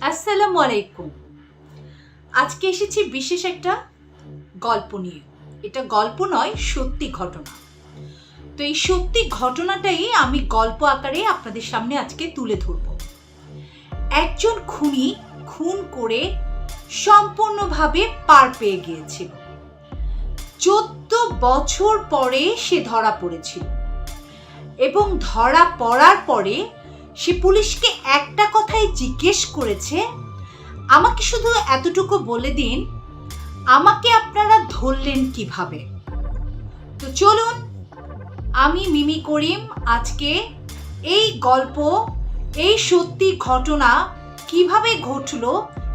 আসসালামু আলাইকুম। আজকে এসেছি বিশেষ একটা গল্প নিয়ে। এটা গল্প নয়, সত্যি ঘটনা। তো এই সত্যি ঘটনাটাই আমি গল্প আকারে আপনাদের সামনে আজকে তুলে ধরব। একজন খুনি খুন করে সম্পূর্ণভাবে পার পেয়ে গিয়েছিল। চোদ্দ বছর পরে সে ধরা পড়েছিল। এবং ধরা পড়ার পরে সে পুলিশকে একটা কথাই জিজ্ঞেস করেছে, আমাকে শুধু এতটুকু বলে দিন, আমাকে আপনারা ধরলেন কীভাবে? তো চলুন, আমি মিমি করিম আজকে এই গল্প, এই সত্যি ঘটনা কীভাবে ঘটলো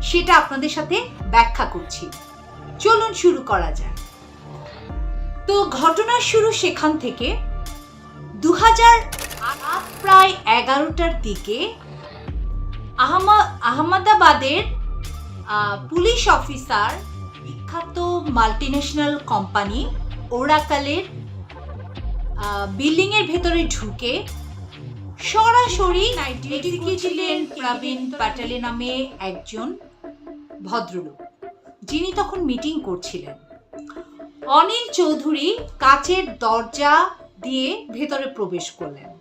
সেটা আপনাদের সাথে ব্যাখ্যা করছি। চলুন শুরু করা যায় তো ঘটনার শুরু সেখান থেকে। দু হাজার রাত প্রায় এগারোটার দিকে আহমা- আহমেদাবাদের পুলিশ অফিসার বিখ্যাত মাল্টিন্যাশনাল কোম্পানি ওরাকালের বিল্ডিং এর ভেতরে ঢুকে সরাসরি ছিলেন প্রবীণ প্যাটেলে নামে একজন ভদ্রলোক। যিনি তখন মিটিং করছিলেন। অনিল চৌধুরী কাচের দরজা দিয়ে ভেতরে প্রবেশ করলেন।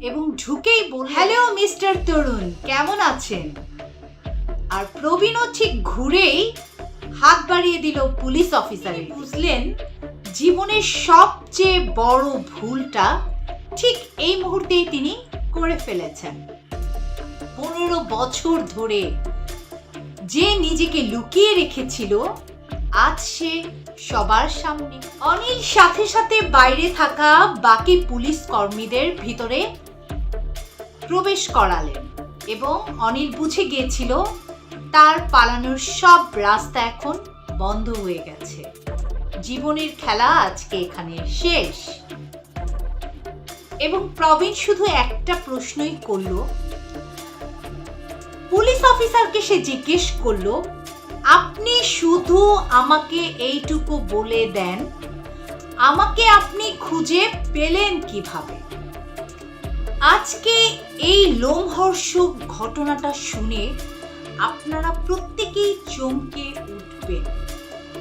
এবং ঢুকেই বল হ্যালো মিস্টার তরুণ কেমন আছেন? আর প্রবীণও ঠিক ঘুরেই হাত বাড়িয়ে দিল পুলিশ অফিসারে বুঝলেন জীবনের সবচেয়ে বড় ভুলটা ঠিক এই মুহূর্তেই তিনি করে ফেলেছেন। পনেরো বছর ধরে যে নিজেকে লুকিয়ে রেখেছিল আজ সে সবার সামনে। অনিল সাথে সাথে বাইরে থাকা বাকি পুলিশ কর্মীদের ভিতরে প্রবেশ করালেন এবং অনিল বুঝে গিয়েছিল, তার পালানোর সব রাস্তা এখন বন্ধ হয়ে গেছে। জীবনের খেলা আজকে এখানে শেষ। এবং প্রবীণ শুধু একটা প্রশ্নই করল, পুলিশ অফিসারকে সে জিজ্ঞেস করল, আপনি শুধু আমাকে এইটুকু বলে দেন, আমাকে আপনি খুঁজে পেলেন কীভাবে? আজকে এই লোমহর্ষক ঘটনাটা শুনে আপনারা প্রত্যেকেই চমকে উঠবেন।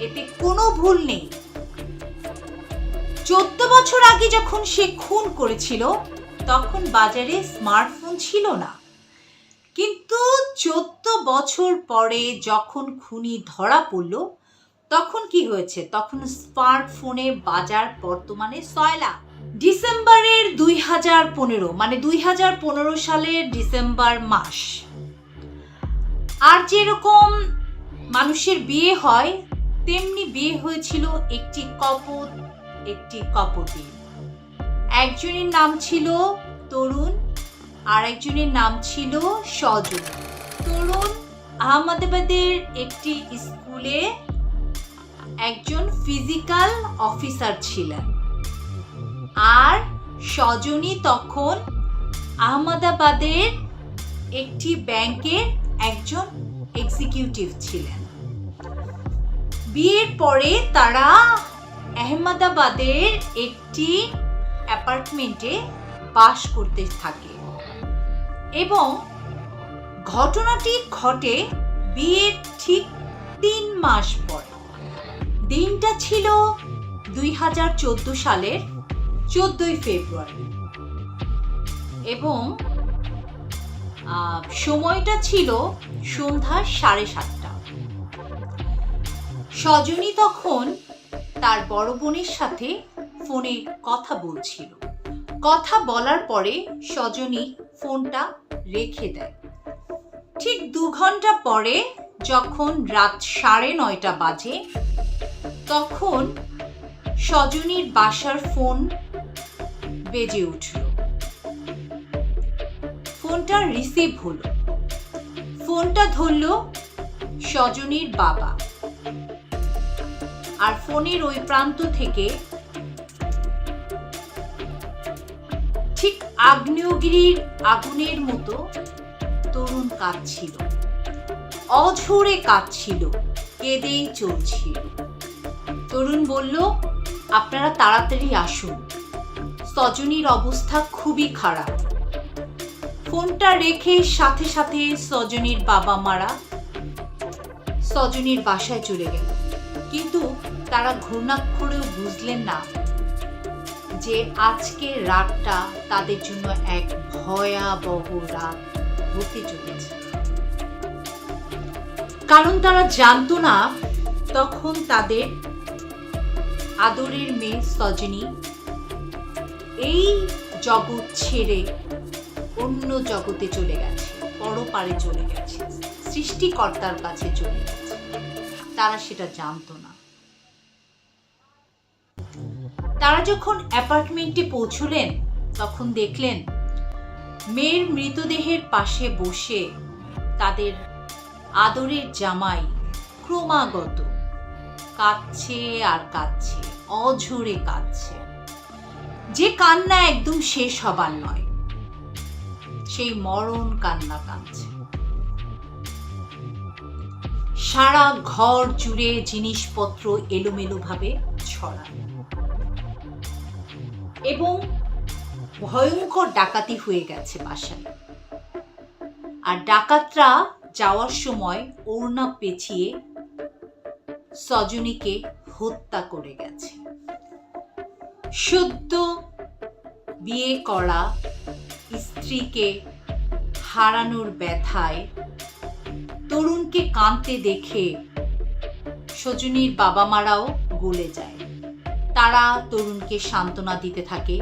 এতে কোনো ভুল নেই। চোদ্দ বছর আগে যখন সে খুন করেছিল, তখন বাজারে স্মার্টফোন ছিল না। কিন্তু চোদ্দ বছর পরে যখন খুনি ধরা পড়ল, তখন কি হয়েছে? তখন স্মার্টফোনের বাজার বর্তমানে সয়লা ডিসেম্বরের দুই হাজার পনেরো মানে দুই হাজার পনেরো সালের ডিসেম্বর মাস। আর যেরকম মানুষের বিয়ে হয়, তেমনি বিয়ে হয়েছিল একটি কপট একটি কপটি একজনের নাম ছিল তরুণ, আর একজনের নাম ছিল সজন তরুণ আহমেদাবাদের একটি স্কুলে একজন ফিজিক্যাল অফিসার ছিলেন। আর সজনী তখন আহমেদাবাদের একটি ব্যাংকের একজন এক্সিকিউটিভ ছিলেন। বিয়ের পরে তারা আহমেদাবাদের একটি অ্যাপার্টমেন্টে বাস করতে থাকে এবং ঘটনাটি ঘটে বিয়ের ঠিক তিন মাস পর। দিনটা ছিল দুই হাজার চোদ্দ সালের চোদ্দই ফেব্রুয়ারি। এবং সময়টা ছিল সন্ধ্যা সাড়ে সাতটা। সজনী তখন তার বড় বোনের সাথে ফোনে কথা বলছিল। কথা বলার পরে সজনী ফোনটা রেখে দেয়। ঠিক দু ঘণ্টা পরে যখন রাত সাড়ে নয়টা বাজে, তখন সজনীর বাসার ফোন বেজে উঠল। ফোনটা রিসিভ হলো। ফোনটা ধরল সজনীর বাবা। আর ফোনের ওই প্রান্ত থেকে ঠিক আগ্নেয়গিরির আগুনের মতো তরুণ কাঁদছিল। অঝরে কাঁদছিল, কেঁদেই চলছিল। তরুণ বলল, আপনারা তাড়াতাড়ি আসুন। সজনীর অবস্থা খুবই খারাপ। ফোনটা রেখে সাথে সাথে সজনীর বাবা মারা সজনীর বাসায় চলে গেল। কিন্তু তারা ঘূর্ণাক্ষরেও বুঝলেন না যে আজকের রাতটা তাদের জন্য এক ভয়াবহ রাত হতে চলেছে। কারণ তারা জানতো না, তখন তাদের আদরের মেয়ে সজনী এই জগৎ ছেড়ে অন্য জগতে চলে গেছে, পরপারে চলে গেছে, সৃষ্টিকর্তার কাছে চলে গেছে। তারা সেটা জানতো না। তারা যখন অ্যাপার্টমেন্টে পৌঁছলেন, তখন দেখলেন, মেয়ের মৃতদেহের পাশে বসে তাদের আদরের জামাই ক্রমাগত কাঁদছে আর কাঁদছে, অঝরে কাঁদছে। যে কান্না একদম শেষ হবার নয়, সেই মরণ কান্না কাঁদছে। সারা ঘর জুড়ে জিনিসপত্র এলোমেলো ভাবে ছড়ানো এবং ভয়ঙ্কর ডাকাতি হয়ে গেছে বাসায়। আর ডাকাতরা যাওয়ার সময় ওড়না পেঁচিয়ে সজনীকে হত্যা করে গেছে। সদ্য বিয়ে করা স্ত্রীকে হারানোর ব্যথায় তরুণকে কাঁদতে দেখে সজনীর বাবা মারাও গলে যায়। তারা তরুণকে সান্ত্বনা দিতে থাকে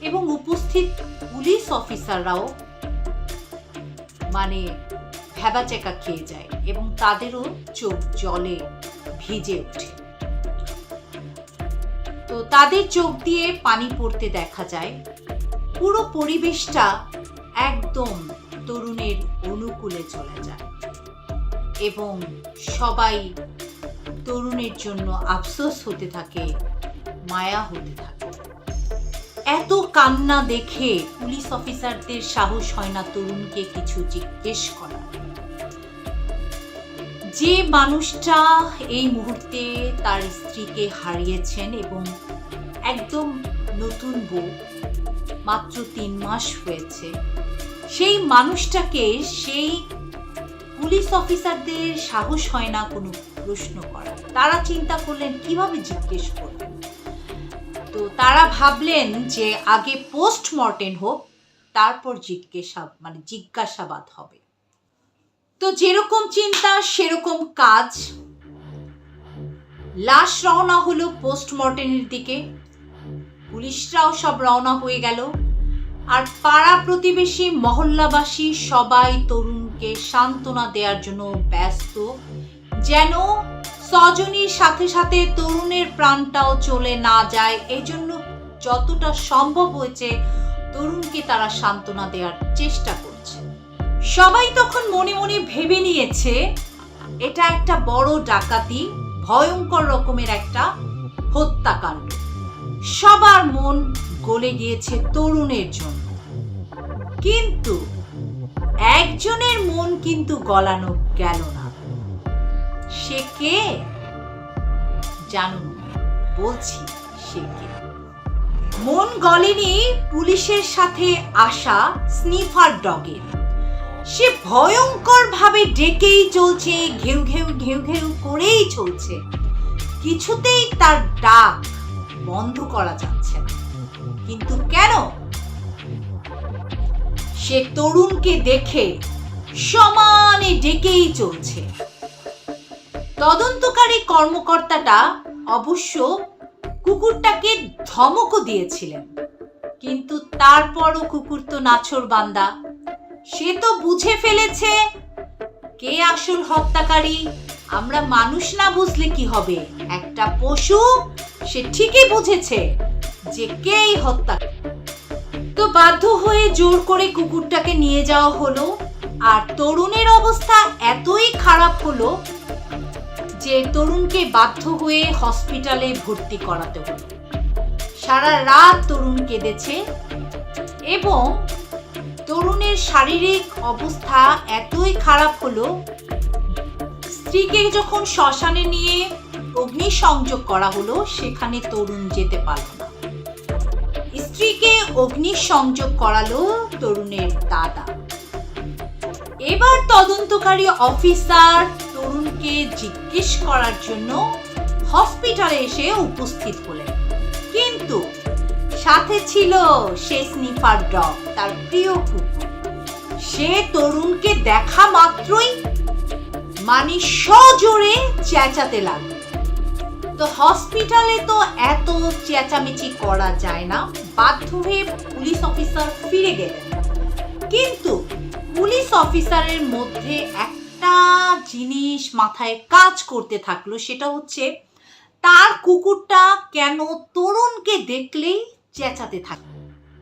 এবং উপস্থিত পুলিশ অফিসাররাও মানে ভেবাচেকা খেয়ে যায় এবং তাদেরও চোখ জলে ভিজে ওঠে। তো তাদের চোখ দিয়ে পানি পড়তে দেখা যায়। পুরো পরিবেশটা একদম তরুণের অনুকূলে চলে যায়। এবং সবাই তরুণের জন্য আফসোস হতে থাকে, মায়া হতে থাকে। এত কান্না দেখে পুলিশ অফিসারদের সাহস হয় না তরুণকে কিছু জিজ্ঞেস করা যে মানুষটা এই মুহূর্তে তার স্ত্রীকে হারিয়েছেন এবং একদম নতুন বউ, মাত্র তিন মাস হয়েছে, সেই মানুষটাকে সেই পুলিশ অফিসারদের সাহস হয় না কোনো প্রশ্ন করা তারা চিন্তা করলেন, কীভাবে জিজ্ঞেস করবেন তো তারা ভাবলেন যে আগে পোস্টমর্টেম হোক, তারপর জিজ্ঞাসা মানে জিজ্ঞাসাবাদ হবে। তো যেরকম চিন্তা, সেরকম কাজ। লাশ রওনা হলো পোস্টমর্টেমের দিকে। পুলিশরাও সব রওনা হয়ে গেল। আর পাড়া প্রতিবেশী মহল্লাবাসী সবাই তরুণকে সান্ত্বনা দেওয়ার জন্য ব্যস্ত। যেন সজনীর সাথে সাথে তরুণের প্রাণটাও চলে না যায়। এই জন্য যতটা সম্ভব হয়েছে তরুণকে তারা সান্ত্বনা দেওয়ার চেষ্টা করছে সবাই তখন মনে মনে ভেবে নিয়েছে, এটা একটা বড় ডাকাতি, ভয়ঙ্কর রকমের একটা হত্যাকাণ্ড। সবার মন গলে গিয়েছে তরুণের জন্য। কিন্তু একজনের মন কিন্তু গলানো গেল না। সে কে? জানুন, বলছি সে কে। মন গলেনি পুলিশের সাথে আসা স্নিফার ডগের। সে ভয়ঙ্কর ভাবে ডেকেই চলছে, ঘেউ ঘেউ ঘেউ ঘেউ করেই চলছে। কিছুতেই তার ডাক বন্ধ করা যাচ্ছে না। কিন্তু কেন? সে তরুণকে দেখে সমানে ডেকেই চলছে। তদন্তকারী কর্মকর্তাটা অবশ্য কুকুরটাকে ধমকও দিয়েছিলেন। কিন্তু তারপরও কুকুর তো নাছর বান্দা সে তো বুঝে ফেলেছে। কে আসল হত্যাকারী? আমরা মানুষ না বুঝলে কি হবে? একটা পশু, সে ঠিকই বুঝেছে যে কেই হত্যা তো বাধ্য হয়ে জোর করে কুকুরটাকে নিয়ে যাওয়া হলো। আর তরুণের অবস্থা এতই খারাপ হলো যে তরুণকে বাধ্য হয়ে হসপিটালে ভর্তি করাতে হলো। সারা রাত তরুণ কেঁদেছে এবং তরুণের শারীরিক অবস্থা এতই খারাপ হলো, স্ত্রীকে যখন শ্মশানে নিয়ে অগ্নিসংযোগ করা হলো, সেখানে তরুণ যেতে পারল না। স্ত্রীকে অগ্নিসংযোগ করালো তরুণের দাদা। এবার তদন্তকারী অফিসার তরুণকে জিজ্ঞেস করার জন্য হসপিটালে এসে উপস্থিত হলেন। কিন্তু সাথে ছিল সে স্নিফার ডগ, তার প্রিয় কুকুর। সে তরুণকে দেখা মাত্রই মানে সজোরে চেঁচাতে লাগল। তো হসপিটালে তো এত চেঁচামেচি করা যায় না, বাধ্য হয়ে পুলিশ অফিসার ফিরে গেলেন। কিন্তু পুলিশ অফিসারের মধ্যে একটা জিনিস মাথায় কাজ করতে থাকল, সেটা হচ্ছে তার কুকুরটা কেন তরুণকে দেখলেই চেঁচাতে থাকে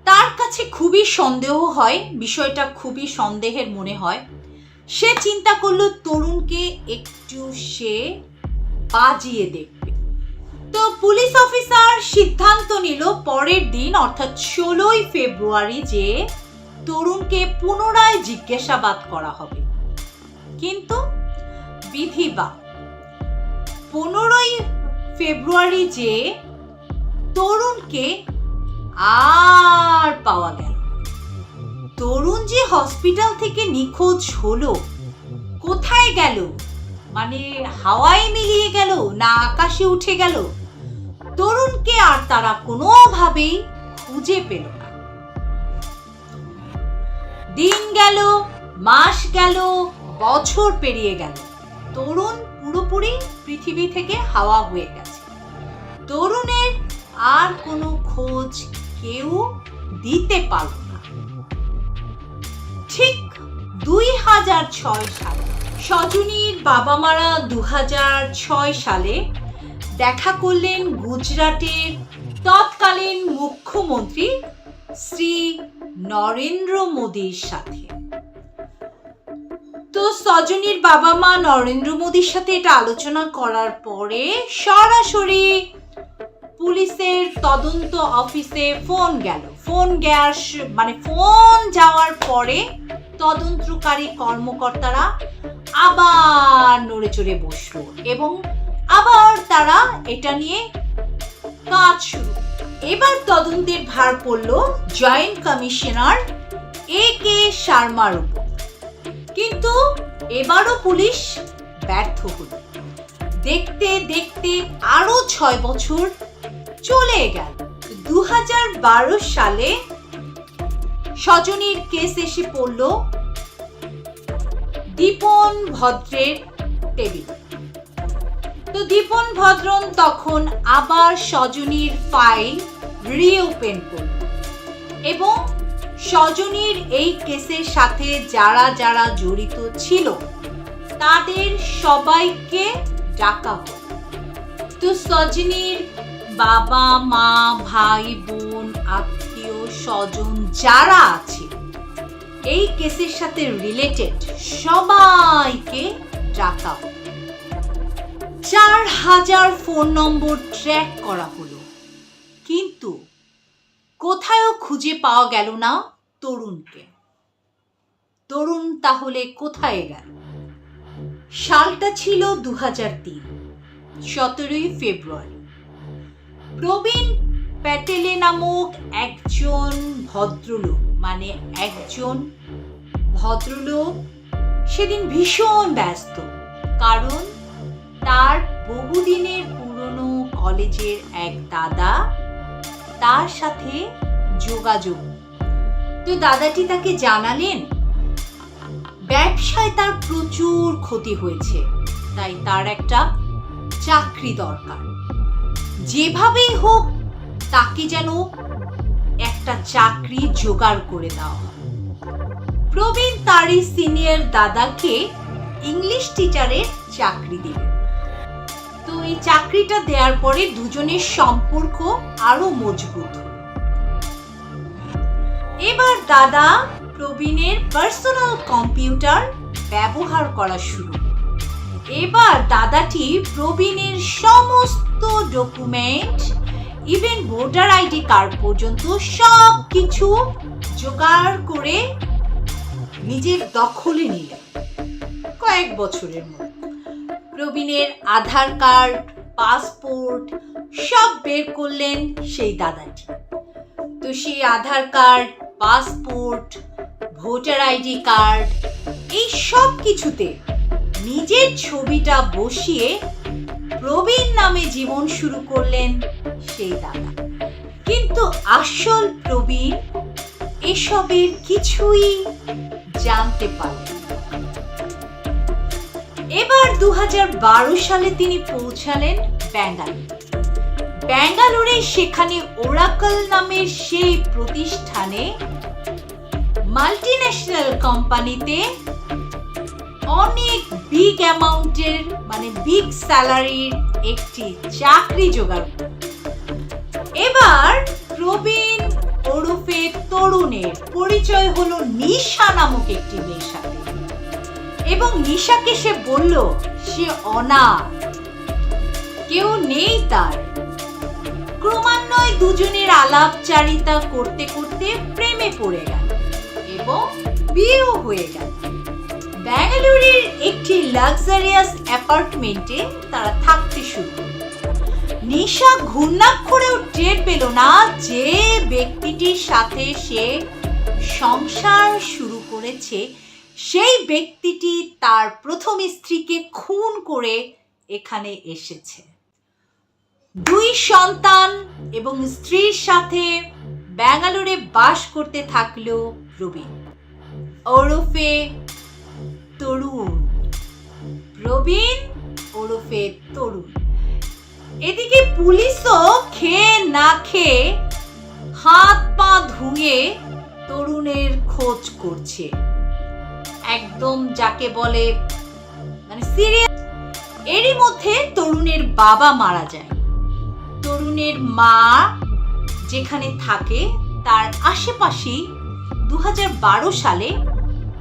তার কাছে খুবই সন্দেহ হয়, বিষয়টা খুবই সন্দেহের মনে হয়। সে চিন্তা করল, তরুণকে একটু সে বাজিয়ে দেখবে। তো পুলিশ অফিসার সিদ্ধান্ত নিল, পরের দিন, অর্থাৎ ষোলোই ফেব্রুয়ারি, যে তরুণকে পুনরায় জিজ্ঞাসাবাদ করা হবে। কিন্তু বিধি বা পনেরোই ফেব্রুয়ারি, যে তরুণকে আর পাওয়া গেল। তরুণ যে হসপিটাল থেকে নিখোঁজ হলো, কোথায় গেল? মানে হাওয়ায় মিলিয়ে গেল না আকাশে উঠে গেল? তরুণকে আর তারা কোনোভাবেই খুঁজে পেল না। দিন গেল, মাস গেল, বছর পেরিয়ে গেল। তরুণ পুরোপুরি পৃথিবী থেকে হাওয়া হয়ে গেছে। তরুণের আর কোনো খোঁজ কেউ দিতে পারল না। ঠিক দুই হাজার ছয় সালে, সজনীর বাবা মারা দু হাজার ছয় সালে দেখা করলেন গুজরাটের তৎকালীন মুখ্যমন্ত্রী শ্রী নরেন্দ্র মোদীর সাথে। তো সজনীর বাবা মা নরেন্দ্র মোদীর সাথে এটা আলোচনা করার পরে সরাসরি পুলিশের তদন্ত অফিসে ফোন গেল। ফোন গ্যাস মানে ফোন যাওয়ার পরে তদন্তকারী কর্মকর্তারা আবার নড়ে চড়ে বসল এবং আবার তারা এটা নিয়ে কাজ শুরু। এবার তদন্তের ভার পড়ল জয়েন্ট কমিশনার এ কে শর্মার উপর। কিন্তু এবারও পুলিশ ব্যর্থ হল। দেখতে দেখতে আরও ছয় বছর চলে গেল। দু হাজার বারো সালে সজনীর কেস এসে পড়ল দীপন ভদ্রের টেবিল। তো দীপন ভদ্রন তখন আবার সজনীর ফাইল রিওপেন করল এবং সজনীর এই কেসের সাথে যারা যারা জড়িত ছিল, তাদের সবাইকে ডাকা হলো। তো সজনীর বাবা, মা, ভাই, বোন, আত্মীয়, স্বজন যারা আছে, এই কেসের সাথে রিলেটেড সবাইকে ডাকা চার হাজার ফোন নম্বর ট্র্যাক করা হলো। কিন্তু কোথায়ও খুঁজে পাওয়া গেল না তরুণকে। তরুণ তাহলে কোথায় গেল? সালটা ছিল দু হাজার তিন, সতেরোই ফেব্রুয়ারি। প্রবীণ প্যাটেলে নামক একজন ভদ্রলোক মানে একজন ভদ্রলোক সেদিন ভীষণ ব্যস্ত। কারণ তার বহুদিনের পুরনো কলেজের এক দাদা তার সাথে যোগাযোগ। তো দাদাটি তাকে জানালেন, ব্যবসায় তার প্রচুর ক্ষতি হয়েছে, তাই তার একটা চাকরি দরকার। যেভাবেই হোক, তাকে যেন একটা চাকরি জোগাড় করে দেওয়া প্রবীণ তারই সিনিয়র দাদাকে ইংলিশ টিচারের চাকরি দিলেন তো এই চাকরিটা দেওয়ার পরে দুজনের সম্পর্ক আরও মজবুত এবার দাদা প্রবীণের পার্সোনাল কম্পিউটার ব্যবহার করা শুরু। এবার দাদাটি প্রবীণের সমস্ত document even voter ID card পর্যন্ত সব কিছু জোগাড় করে নিজের দখলে নিলেন। কয়েক বছরের মধ্যে প্রবীণের আধার কার্ড পাসপোর্ট সব বের করলেন সেই দাদাটি। তো সেই Aadhaar card passport voter ID card এই সব কিছুতে নিজের ছবিটা বসিয়ে প্রবীণ নামে জীবন শুরু করলেন সেই দাদা। কিন্তু আসল প্রবীণ এসবের কিছুই জানতে পারলেন এবার দু হাজার বারো সালে তিনি পৌঁছালেন ব্যাঙ্গালোর। ব্যাঙ্গালোরে সেখানে ওরাকল নামের সেই প্রতিষ্ঠানে মাল্টিন্যাশনাল কোম্পানিতে অনেক বিগ অ্যামাউন্টের মানে বিগ স্যালারির একটি চাকরি জোগাড়। এবার প্রবীণ ওরফে তরুণের পরিচয় হলো নিশা নামক একটি মেয়ের সাথে এবং নিশাকে সে বলল, সে অনাথ। কেউ নেই তার। ক্রমান্বয়ে দুজনের আলাপচারিতা করতে করতে প্রেমে পড়ে গেল এবং বিয়েও হয়ে গেল। ব্যাঙ্গালোরের একটি লাক্সারিয়াস অ্যাপার্টমেন্টে তারা থাকতে শুরু নিশা ঘূর্ণাক্ষরেও টের পেল না যে ব্যক্তিটির সাথে সে সংসার শুরু করেছে। সেই ব্যক্তিটি তার প্রথম স্ত্রীকে খুন করে এখানে এসেছে। দুই সন্তান এবং স্ত্রীর সাথে ব্যাঙ্গালোরে বাস করতে থাকল প্রবীণ ওরফে তরুণ। প্রবীণ ওরফে তরুণ। এদিকে পুলিশও খেয়ে না খেয়ে হাত পা ধুয়ে তরুণের খোঁজ করছে। একদম যাকে বলে মানে সিরিয়াস এরই মধ্যে তরুণের বাবা মারা যায়। তরুণের মা যেখানে থাকে, তার আশেপাশেই দু হাজার বারো সালে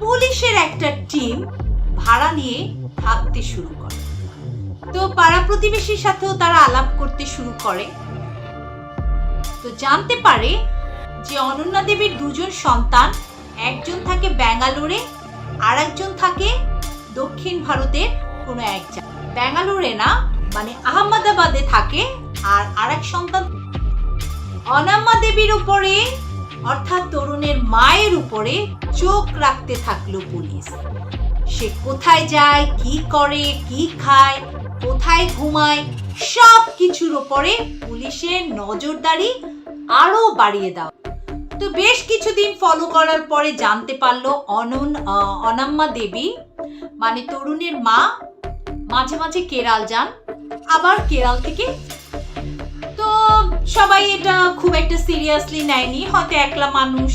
পুলিশের একটা টিম ভাড়া নিয়ে থাকতে শুরু করে। তো পাড়া প্রতিবেশীর সাথেও তারা আলাপ করতে শুরু করে। তো জানতে পারে যে অনন্যা দেবীর দুজন সন্তান, একজন থাকে ব্যাঙ্গালোরে আর একজন থাকে দক্ষিণ ভারতের কোনো এক জায়গায়। ব্যাঙ্গালোরে না মানে আহমেদাবাদে থাকে আর আরেক সন্তান অনাম্মা দেবীর উপরে অর্থাৎ তরুণের মায়ের উপরে চোখ রাখতে থাকল পুলিশ। সে কোথায় যায়, কি করে, কি খায়, কোথায় ঘুমায় সব কিছুর উপরে পুলিশের নজরদারি আরও বাড়িয়ে দাও তো বেশ কিছুদিন ফলো করার পরে জানতে পারল অনন অনাম্মা দেবী মানে তরুণের মা, মাঝে মাঝে কেরাল যান, আবার কেরাল থেকে সবাই এটা খুব একটা সিরিয়াসলি নেয়নি। হয়তো একলা মানুষ,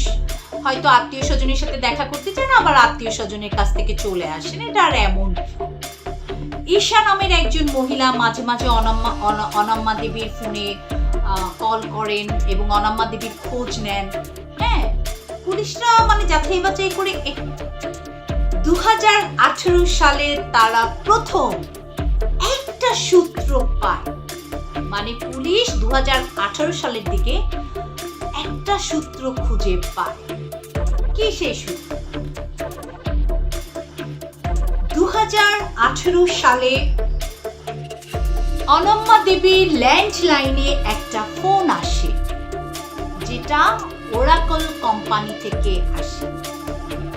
হয়তো আত্মীয় স্বজনের সাথে দেখা করতে চান আবার আত্মীয় স্বজনের কাছ থেকে চলে আসেন। এটা আর এমন ঈশা নামের একজন মহিলা মাঝে মাঝে অনাম্মা অনাম্মা দেবীর ফোনে কল করেন এবং অনাম্মা দেবীর খোঁজ নেন। হ্যাঁ পুলিশরা মানে যাচাই বাছাই করে দু হাজার আঠেরো সালে তারা প্রথম একটা সূত্র পায়। মানে পুলিশ দু হাজার আঠারো সালের দিকে একটা সূত্র খুঁজে পায়। কি সেই সূত্র? দু সালে অনম্মা দেবীর একটা ফোন আসে, যেটা ওরাকল কোম্পানি থেকে আসে।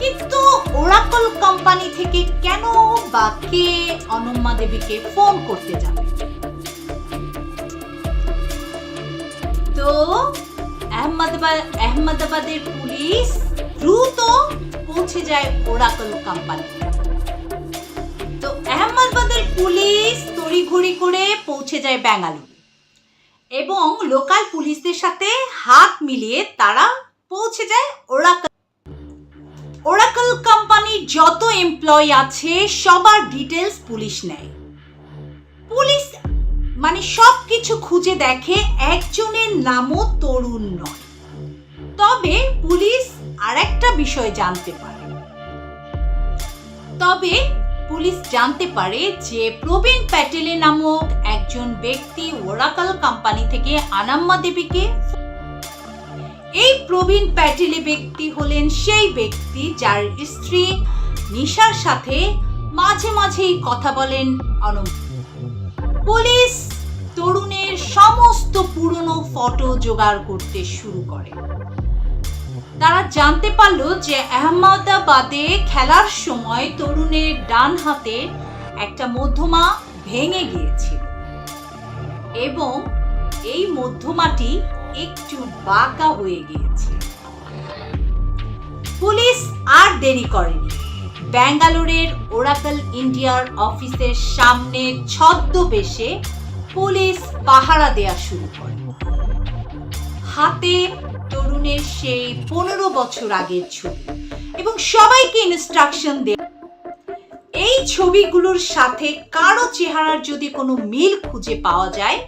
কিন্তু ওরাকল কোম্পানি থেকে কেন বা কে অনম্মা দেবীকে ফোন করতে যাবে? তো আহমদাবাদ, আহমদাবাদের পুলিশ দ্রুত পৌঁছে যায় ওরাকল কোম্পানি তো আহমদাবাদের পুলিশ তড়িঘড়ি করে পৌঁছে যায় ব্যাঙ্গালোর। এবং লোকাল পুলিশদের সাথে হাত মিলিয়ে তারা পৌঁছে যায় ওরাকল। ওরাকল কোম্পানির যত এমপ্লয় আছে, সবার ডিটেলস পুলিশ নেয়। পুলিশ মানে সব কিছু খুঁজে দেখে একজনের নামও তরুণ নয়। তবে পুলিশ আরেকটা বিষয় জানতে পারে। তবে পুলিশ জানতে পারে যে প্রবীণ প্যাটেলে নামক একজন ব্যক্তি ওরাকাল কোম্পানি থেকে আনাম্মা দেবীকে এই প্রবীণ প্যাটেলে ব্যক্তি হলেন সেই ব্যক্তি যার স্ত্রী নিশার সাথে মাঝে মাঝেই কথা বলেন অনম পুলিশ তরুণের সমস্ত পুরনো ফটো জোগাড় করতে শুরু করে। তারা জানতে পারল যে আহমেদাবাদে খেলার সময় তরুণের ডান হাতে একটা মধ্যমা ভেঙে গিয়েছিল এবং এই মধ্যমাটি একটু বাঁকা হয়ে গিয়েছে। পুলিশ আর দেরি করেনি। ব্যাঙ্গালোরের ওরাকল ইন্ডিয়ার অফিসের সামনে ছদ্মবেশে পুলিশ পাহারা দেয়া শুরু করে। হাতে তরুণের সেই পনেরো বছর আগের ছবি এবং সবাইকে ইনস্ট্রাকশন দে এই ছবিগুলোর সাথে কারও চেহারার যদি কোনো মিল খুঁজে পাওয়া যায়,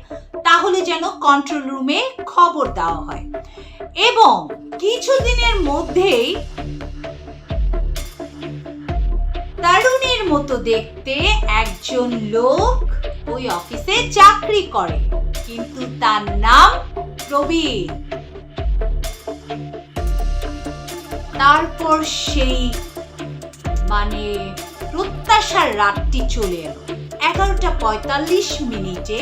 তাহলে যেন কন্ট্রোল রুমে খবর দেওয়া হয়। এবং কিছুদিনের মধ্যেই তারুণের মতো দেখতে একজন লোক ওই অফিসে চাকরি করে, কিন্তু তার নাম প্রবীণ তারপর সেই মানে প্রত্যাশার রাতটি চলে এলো। এগারোটা পঁয়তাল্লিশ মিনিটে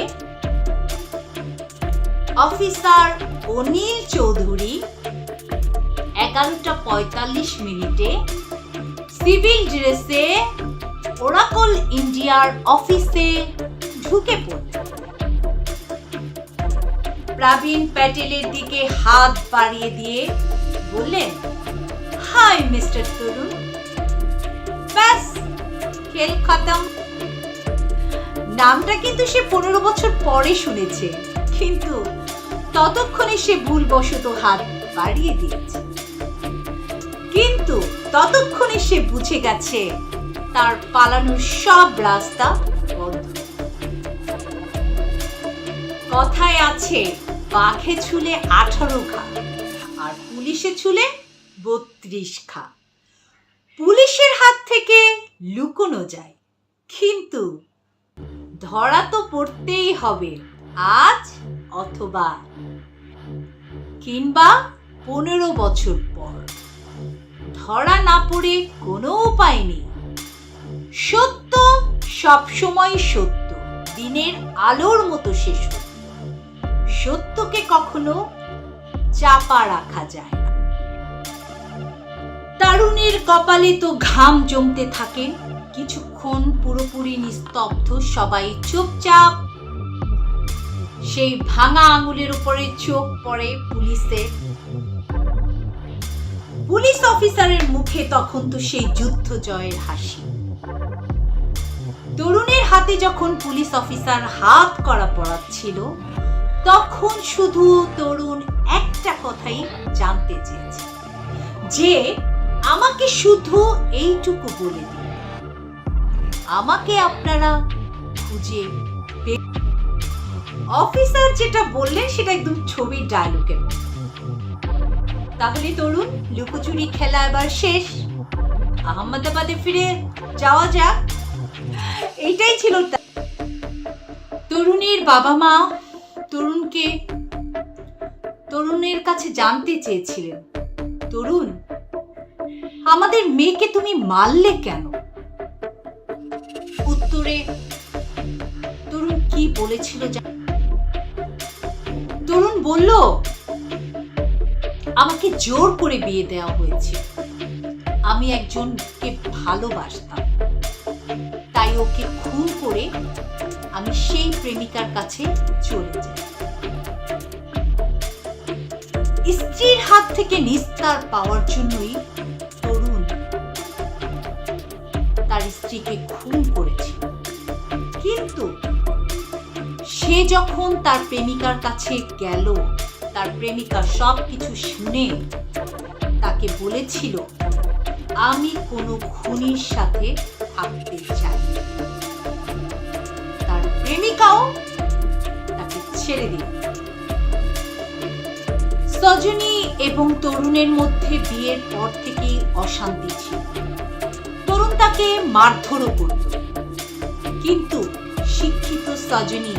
অফিসার অনিল চৌধুরী এগারোটা পঁয়তাল্লিশ মিনিটে সিভিল ড্রেসে ওরাকল ইন্ডিয়ার অফিসে ঢুকে পড়লেন প্রবীণ প্যাটেলের দিকে হাত বাড়িয়ে দিয়ে বললেন, হাই, মিস্টার তরুণ। ব্যাস, খেল খতম। নামটা কিন্তু সে পনেরো বছর পরে শুনেছে, কিন্তু ততক্ষণে সে ভুলবশত হাত বাড়িয়ে দিয়েছে। কিন্তু ততক্ষণে সে বুঝে গেছে তার পালানোর সব রাস্তা বন্ধ। কথায় আছে বাঘে ছুলে আঠারো খা আর পুলিশে ছুলে বত্রিশ খা পুলিশের হাত থেকে লুকোনো যায়, কিন্তু ধরা তো পড়তেই হবে, আজ অথবা কিংবা পনেরো বছর পর। ধরা না পড়ে কোনো উপায় নেই। সত্য সবসময় সত্য, দিনের আলোর মতো সে সত্য সত্যকে কখনো চাপা রাখা যায় তারুণের কপালে তো ঘাম জমতে থাকে, কিছুক্ষণ পুরোপুরি নিস্তব্ধ সবাই চুপচাপ। সেই ভাঙা আঙুলের উপরে চোখ পড়ে পুলিশের পুলিশ অফিসারের মুখে তখন তো সেই যুদ্ধ জয়ের হাসি তরুণের হাতে যখন পুলিশ অফিসার হাত করা পড়াচ্ছিল তখন শুধু তরুণ একটা কথাই জানতে চেয়েছে, যে আমাকে শুধু এইটুকু বলে দিন আমাকে আপনারা খুঁজে অফিসার যেটা বললেন সেটা একদম ছবির ডায়লগের মতো। তাহলে তরুণ, লুকোচুরি খেলা এবার শেষ। আহমেদাবাদে ফিরে যাওয়া যাক। এইটাই ছিল তরুণীর বাবা মা তরুণকে তরুণের কাছে জানতে চেয়েছিলেন। তরুণ, আমাদের মেয়েকে তুমি মারলে কেন? উত্তরে, তরুণ কি বলেছিল তরুণ বলল আমাকে জোর করে বিয়ে দেওয়া হয়েছে। আমি একজনকে ভালোবাসতাম। তাই ওকে খুন করে আমি সেই প্রেমিকার কাছে চলে যাই। স্ত্রীর হাত থেকে নিস্তার পাওয়ার জন্যই তরুণ তার স্ত্রীকে খুন করেছিল কিন্তু সে যখন তার প্রেমিকার কাছে গেল তার প্রেমিকা সব কিছু শুনে তাকে বলেছিল, আমি কোনো খুনির সাথে থাকতে চাই তার প্রেমিকাও তাকে ছেড়ে দিল। সজনী এবং তরুণের মধ্যে বিয়ের পর থেকেই অশান্তি ছিল। তরুণ তাকে মারধরও করত। কিন্তু শিক্ষিত সজনী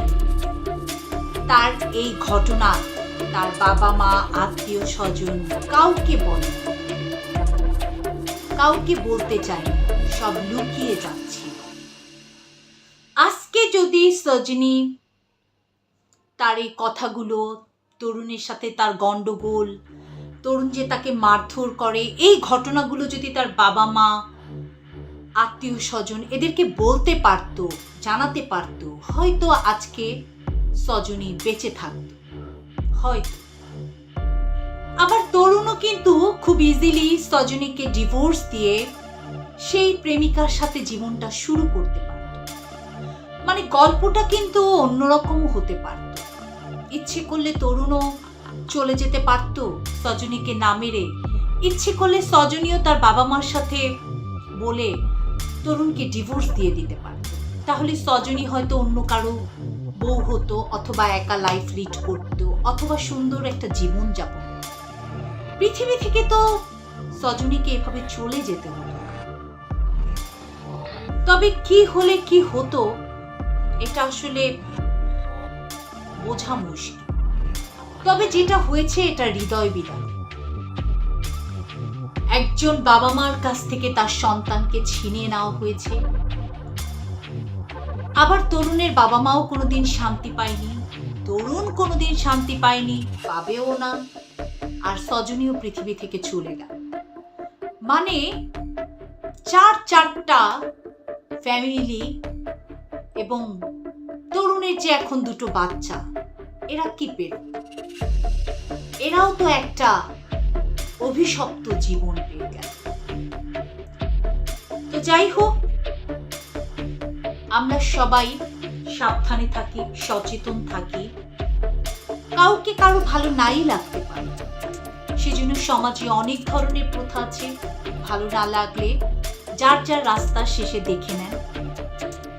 তার এই ঘটনা তার বাবা মা, আত্মীয় স্বজন কাউকে বলে কাউকে বলতে চাই সব লুকিয়ে যাচ্ছিল আজকে যদি সজনী তার এই কথাগুলো তরুণের সাথে তার গন্ডগোল তরুণ যে তাকে মারধর করে, এই ঘটনাগুলো যদি তার বাবা মা, আত্মীয় স্বজন এদেরকে বলতে পারতো, জানাতে পারতো, হয়তো আজকে সজনী বেঁচে থাকতো। হয়তো আবার তরুণও কিন্তু খুব ইজিলি সজনীকে ডিভোর্স দিয়ে সেই প্রেমিকার সাথে জীবনটা শুরু করতে পারত। মানে গল্পটা কিন্তু অন্যরকম হতে পারত। ইচ্ছে করলে তরুণও চলে যেতে পারত সজনীকে না মেরে। ইচ্ছে করলে সজনীও তার বাবা মার সাথে বলে তরুণকে ডিভোর্স দিয়ে দিতে পারত। তাহলে সজনী হয়তো অন্য কারও বউ হতো অথবা একা লাইফ লিড করতো। অথবা সুন্দর একটা জীবন যাপন। পৃথিবী থেকে তো সজনীকে এভাবে চলে যেতে হতো। তবে কি হলে কি হতো, এটা আসলে বোঝা মুশকিল। তবে যেটা হয়েছে, এটা হৃদয় বিদারক। একজন বাবা মার কাছ থেকে তার সন্তানকে ছিনিয়ে নেওয়া হয়েছে। আবার তরুণের বাবা মাও কোনোদিন শান্তি পায়নি। তরুণ কোনোদিন শান্তি পায়নি, পাবেও না। আর সজনীয় পৃথিবী থেকে চলে গেল। মানে চার চারটা ফ্যামিলি এবং তরুণের যে এখন দুটো বাচ্চা, এরা কি পেল? এরাও তো একটা অভিশপ্ত জীবন পেয়ে গেল। তো যাই হোক, আমরা সবাই সাবধানে থাকি, সচেতন থাকি কাউকে কারও ভালো নাই লাগতে পারে। সেজন্য সমাজে অনেক ধরনের প্রথা আছে, ভালো না লাগলে যার যার রাস্তার শেষে দেখে নেন।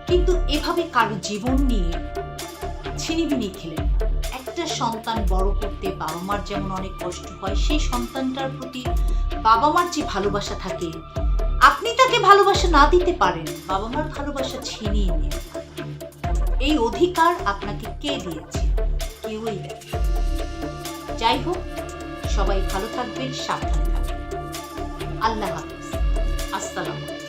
কিন্তু এভাবে কারও জীবন নিয়ে ছিনিবিনি খেলেন একটা সন্তান বড় করতে বাবা মার যেমন অনেক কষ্ট হয়, সেই সন্তানটার প্রতি বাবা মার যে ভালোবাসা থাকে, আপনি তাকে ভালোবাসা না দিতে পারেন বাবা মার ভালোবাসা ছিনিয়ে নিয়ে এই অধিকার আপনাকে কে দিয়েছে? কেউই দেয় যাই হোক সবাই ভালো থাকবেন সাবধানে থাকবেন। আল্লাহ হাফিজ। আসসালামু